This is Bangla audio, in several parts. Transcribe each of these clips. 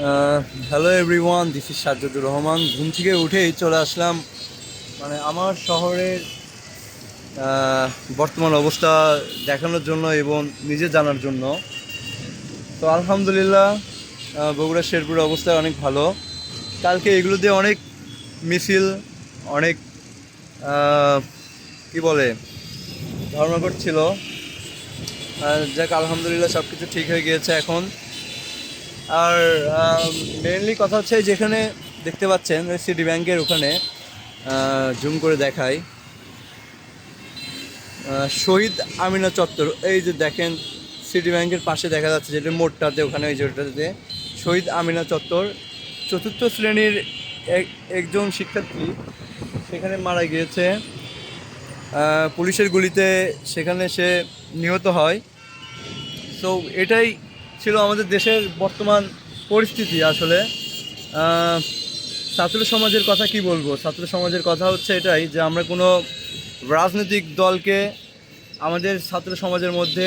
Hello everyone this is Sajjadur Rahman. ঘুম থেকে উঠেই চলে আসলাম। মানে আমার শহরের বর্তমান অবস্থা দেখানোর জন্য এবং নিজে জানার জন্য। তো আলহামদুলিল্লাহ বগুড়া শেরপুরের অবস্থা অনেক ভালো। কালকে এগুলো দিয়ে অনেক মিছিল, অনেক কি বলে, ধর্মঘট ছিল। যাক, আলহামদুলিল্লাহ সব কিছু ঠিক হয়ে গিয়েছে এখন। আর মেনলি কথা হচ্ছে যেখানে দেখতে পাচ্ছেন সিটি ব্যাংকের ওখানে জুম করে দেখাই। শহীদ আমিনা চত্বর, এই যে দেখেন সিটি ব্যাংকের পাশে দেখা যাচ্ছে যেটা মোড়টাতে, ওখানে ওই যেটাতে শহীদ আমিনা চত্বর, চতুর্থ শ্রেণির এক- একজন শিক্ষার্থী সেখানে মারা গিয়েছে। পুলিশের গুলিতে সেখানে সে নিহত হয়। সো এটাই ছিল আমাদের দেশের বর্তমান পরিস্থিতি আসলে। ছাত্র সমাজের কথা কি বলব? ছাত্র সমাজের কথা হচ্ছে এটাই যে আমরা কোনো রাজনৈতিক দলকে আমাদের ছাত্র সমাজের মধ্যে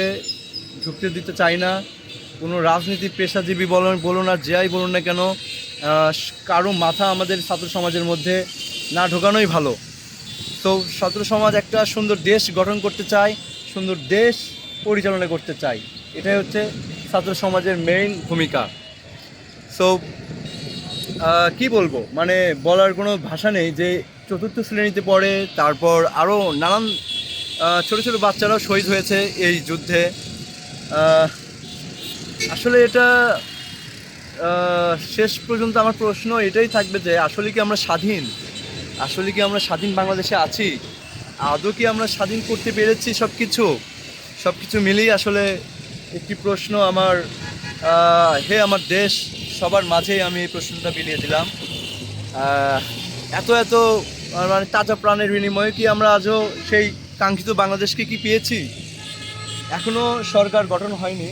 ঢুকতে দিতে চাই না। কোনো রাজনীতি পেশাজীবী বলুন বলুন আর যাই বলুন না কেন কারও মাথা আমাদের ছাত্র সমাজের মধ্যে না ঢোকানোই ভালো। তো ছাত্র সমাজ একটা সুন্দর দেশ গঠন করতে চায়, সুন্দর দেশ পরিচালনা করতে চায়। এটাই হচ্ছে ছাত্র সমাজের মেইন ভূমিকা। সো কি বলব? মানে বলার কোনো ভাষা নেই যে চতুর্থ শ্রেণীতে পড়ে, তারপর আরও নানান ছোট ছোট বাচ্চারাও শহীদ হয়েছে এই যুদ্ধে। আসলে এটা শেষ পর্যন্ত আমার প্রশ্ন এটাই থাকবে যে আসলে কি আমরা স্বাধীন? আসলে কি আমরা স্বাধীন বাংলাদেশে আছি? আদৌ কি আমরা স্বাধীন করতে পেরেছি সব কিছু সব কিছু মিলিয়ে আসলে একটি প্রশ্ন আমার হে আমার দেশ, সবার মাঝেই আমি এই প্রশ্নটা বিলিয়ে দিলাম। এত এত মানে তাজা প্রাণের বিনিময়ে কি আমরা আজও সেই কাঙ্ক্ষিত বাংলাদেশকে কি পেয়েছি? এখনও সরকার গঠন হয়নি।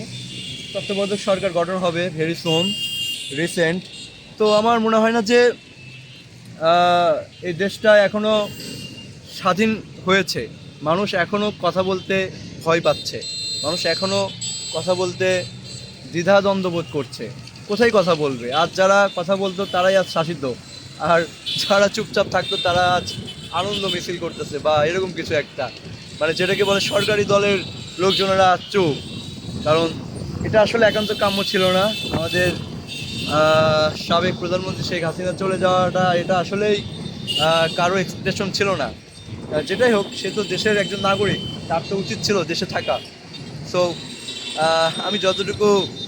তত্ত্বাবধায়ক সরকার গঠন হবে ভেরি সোন রিসেন্ট তো আমার মনে হয় না যে এই দেশটা এখনও স্বাধীন হয়েছে। মানুষ এখনও কথা বলতে ভয় পাচ্ছে। মানুষ এখনও কথা বলতে দ্বিধাদ্বন্দ্ব বোধ করছে। কোথায় কথা বলবে? আজ যারা কথা বলতো, তারাই আজ শাসিত। আর যারা চুপচাপ থাকতো, তারা আজ আনন্দ মিছিল করতেছে বা এরকম কিছু একটা। মানে যেটাকে বলে সরকারি দলের লোকজনেরা চুপ। কারণ এটা আসলে একান্ত কাম্য ছিল না। আমাদের সাবেক প্রধানমন্ত্রী শেখ হাসিনা চলে যাওয়াটা, এটা আসলেই কারও এক্সপেকটেশন ছিল না। যেটাই হোক, সে তো দেশের একজন নাগরিক, তার তো উচিত ছিল দেশে থাকা। সো আমি যতটুকু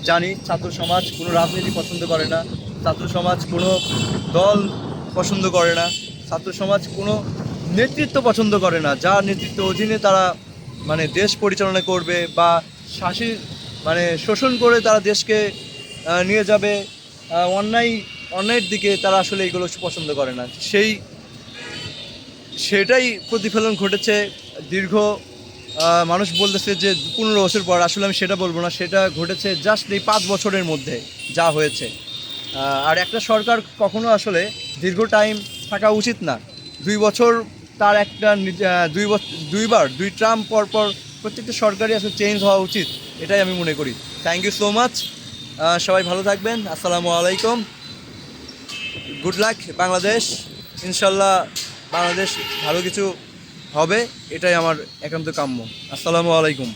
জানি, ছাত্র সমাজ কোনো রাজনীতি পছন্দ করে না, ছাত্র সমাজ কোনো দল পছন্দ করে না, ছাত্র সমাজ কোনো নেতৃত্ব পছন্দ করে না। যার নেতৃত্ব অধীনে তারা মানে দেশ পরিচালনা করবে বা শাসি মানে শোষণ করে তারা দেশকে নিয়ে যাবে অন্যায়, অন্যায়ের দিকে তারা আসলে এগুলো পছন্দ করে না। সেই, সেটাই প্রতিফলন ঘটেছে দীর্ঘ মানুষ বলতেছে যে পনেরো বছর পর, আসলে আমি সেটা বলব না, সেটা ঘটেছে জাস্ট এই পাঁচ বছরের মধ্যে যা হয়েছে। আর একটা সরকার কখনো আসলে দীর্ঘ টাইম থাকা উচিত না। দুই বছর তার একটা দুই বছর দুইবার, দুই ট্রাম পর পর প্রত্যেকটা সরকারই আসলে চেঞ্জ হওয়া উচিত, এটাই আমি মনে করি। থ্যাংক ইউ সো মাচ সবাই ভালো থাকবেন। আসসালামু আলাইকুম। Good luck Bangladesh. ইনশাল্লাহ বাংলাদেশ ভালো কিছু হবে এটাই আমার একান্ত কাম্য। আসসালামু আলাইকুম।